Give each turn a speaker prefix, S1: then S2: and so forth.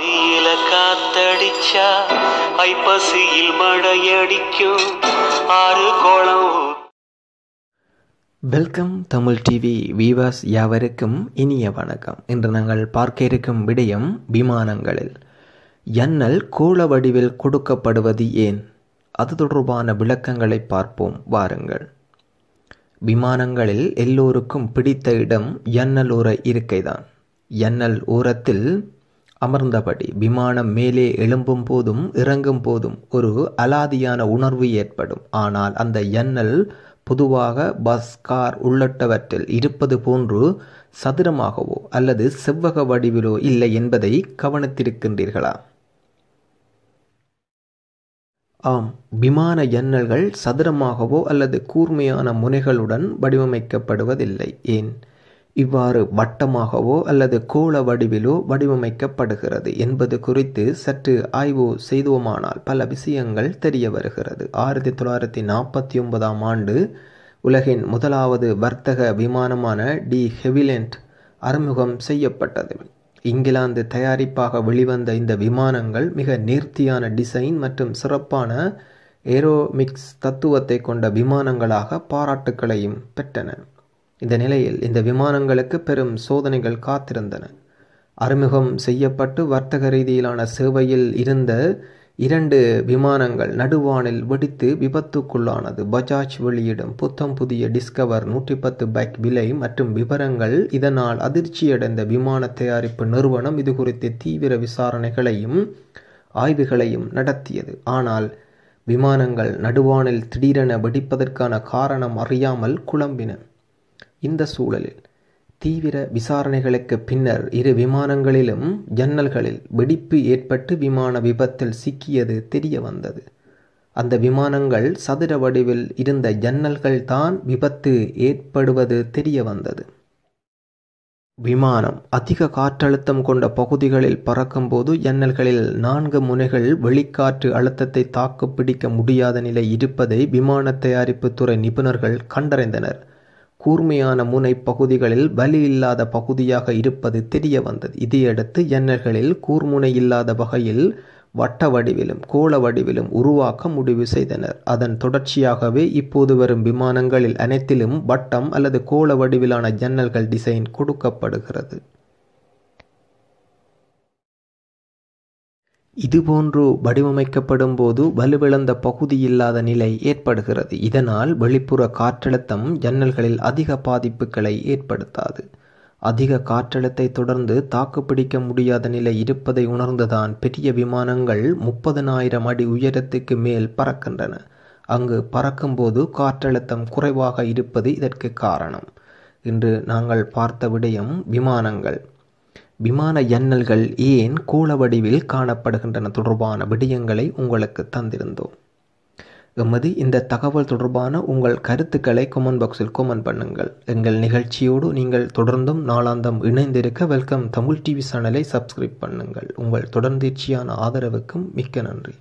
S1: தீயில காத்தடிச்சா ஐப்பசியில் மழையடிக்கும் ஆறு குளம்
S2: வெல்கம் தமிழ் டிவி வீவாஸ் யாவருக்கும் இனிய வணக்கம். இன்று நாங்கள் பார்க்க இருக்கும் விடயம் விமானங்களில். எண்ணல் கோள வடிவில் கொடுக்கப்படுவது ஏன்? அது தொடர்பான விளக்கங்களை பார்ப்போம். வாருங்கள். விமானங்களில் எல்லோருக்கும் பிடித்த இடம் எண்ணல் ஓர இருக்கைதான். எண்ணல் ஓரத்தில் அமர்ந்தபடி விமானம் மேலே எழும்பும் போதும் இறங்கும் போதும் ஒரு அலாதியான உணர்வு ஏற்படும். ஆனால் அந்த எண்ணல் பொதுவாக பஸ் கார் உள்ளிட்டவற்றில் இருப்பது போன்று சதுரமாகவோ அல்லது செவ்வக வடிவிலோ இல்லை என்பதை கவனித்திருக்கின்றீர்களா ஆம் விமான எண்ணல்கள் சதுரமாகவோ அல்லது கூர்மையான முனைகளுடன் வடிவமைக்கப்படுவதில்லை. ஏன்? இவ்வாறு வட்டமாகவோ அல்லது கோள வடிவிலோ வடிவமைக்கப்படுகிறது என்பது குறித்து சற்று ஆய்வு செய்தோமானால் பல விஷயங்கள் தெரிய வருகிறது. ஆயிரத்தி தொள்ளாயிரத்தி நாற்பத்தி ஒன்பதாம் ஆண்டு உலகின் முதலாவது வர்த்தக விமானமான டி ஹெவிலெண்ட் அறிமுகம் செய்யப்பட்டது. இங்கிலாந்து தயாரிப்பாக வெளிவந்த இந்த விமானங்கள் மிக நேர்த்தியான டிசைன் மற்றும் சிறப்பான ஏரோமிக்ஸ் தத்துவத்தை கொண்ட விமானங்களாக பாராட்டுக்களையும் பெற்றன. இந்த நிலையில் இந்த விமானங்களுக்கு பெரும் சோதனைகள் காத்திருந்தன. அறிமுகம் செய்யப்பட்டு வர்த்தக ரீதியிலான சேவையில் இருந்த இரண்டு விமானங்கள் நடுவானில் வெடித்து விபத்துக்குள்ளானது. பஜாஜ் வெளியிடும் புத்தம் புதிய டிஸ்கவர் நூற்றி பத்து பைக் விலை மற்றும் விவரங்கள். இதனால் அதிர்ச்சியடைந்த விமான தயாரிப்பு நிறுவனம் இது குறித்து தீவிர விசாரணைகளையும் ஆய்வுகளையும் நடத்தியது. ஆனால் விமானங்கள் நடுவானில் திடீரென வெடிப்பதற்கான காரணம் அறியாமல் குழம்பின. இந்த சூழலில் தீவிர விசாரணைகளுக்கு பின்னர் இரு விமானங்களிலும் ஜன்னல்களில் வெடிப்பு ஏற்பட்டு விமான விபத்தில் சிக்கியது தெரிய வந்தது. அந்த விமானங்கள் சதுர வடிவில் இருந்த ஜன்னல்கள் தான் விபத்து ஏற்படுவது தெரிய வந்தது. விமானம் அதிக காற்றழுத்தம் கொண்ட பகுதிகளில் பறக்கும்போது ஜன்னல்களில் நான்கு முனைகள் வெளிக்காற்று அழுத்தத்தை தாக்குப்பிடிக்க முடியாத நிலை இருப்பதை விமான தயாரிப்பு துறை நிபுணர்கள் கண்டறிந்தனர். கூர்மையான முனை பகுதிகளில் வலி இல்லாத பகுதியாக இருப்பது தெரிய வந்தது. இதையடுத்து ஜன்னல்களில் கூர்முனை இல்லாத வகையில் வட்ட வடிவிலும் கோள வடிவிலும் உருவாக்க முடிவு செய்தனர். அதன் தொடர்ச்சியாகவே இப்போது வரும் விமானங்களில் அனைத்திலும் வட்டம் அல்லது கோள வடிவிலான ஜன்னல்கள் டிசைன் கொடுக்கப்படுகிறது. இதுபோன்று வடிவமைக்கப்படும் போது வலுவிழந்த பகுதி இல்லாத நிலை ஏற்படுகிறது. இதனால் வெளிப்புற காற்றழுத்தம் ஜன்னல்களில் அதிக பாதிப்புகளை ஏற்படுத்தாது. அதிக காற்றழுத்தை தொடர்ந்து தாக்குப்பிடிக்க முடியாத நிலை இருப்பதை உணர்ந்துதான் பெரிய விமானங்கள் முப்பதனாயிரம் அடி உயரத்துக்கு மேல் பறக்கின்றன. அங்கு பறக்கும்போது காற்றழுத்தம் குறைவாக இருப்பது இதற்கு காரணம். இன்று நாங்கள் பார்த்த விடயம் விமானங்கள். விமான ஜன்னல்கள் ஏன் கோள வடிவில் காணப்படுகின்றன தொடர்பான விடயங்களை உங்களுக்கு தந்திருந்தோம். எமது இந்த தகவல் தொடர்பான உங்கள் கருத்துக்களை கொமெண்ட் பாக்ஸில் கொமெண்ட் பண்ணுங்கள். எங்கள் நிகழ்ச்சியோடு நீங்கள் தொடர்ந்தும் நாளாந்தம் இணைந்திருக்க வெல்கம் தமிழ் டிவி சேனலை சப்ஸ்கிரைப் பண்ணுங்கள். உங்கள் தொடர்ந்தீர்ச்சியான ஆதரவுக்கும் மிக்க நன்றி.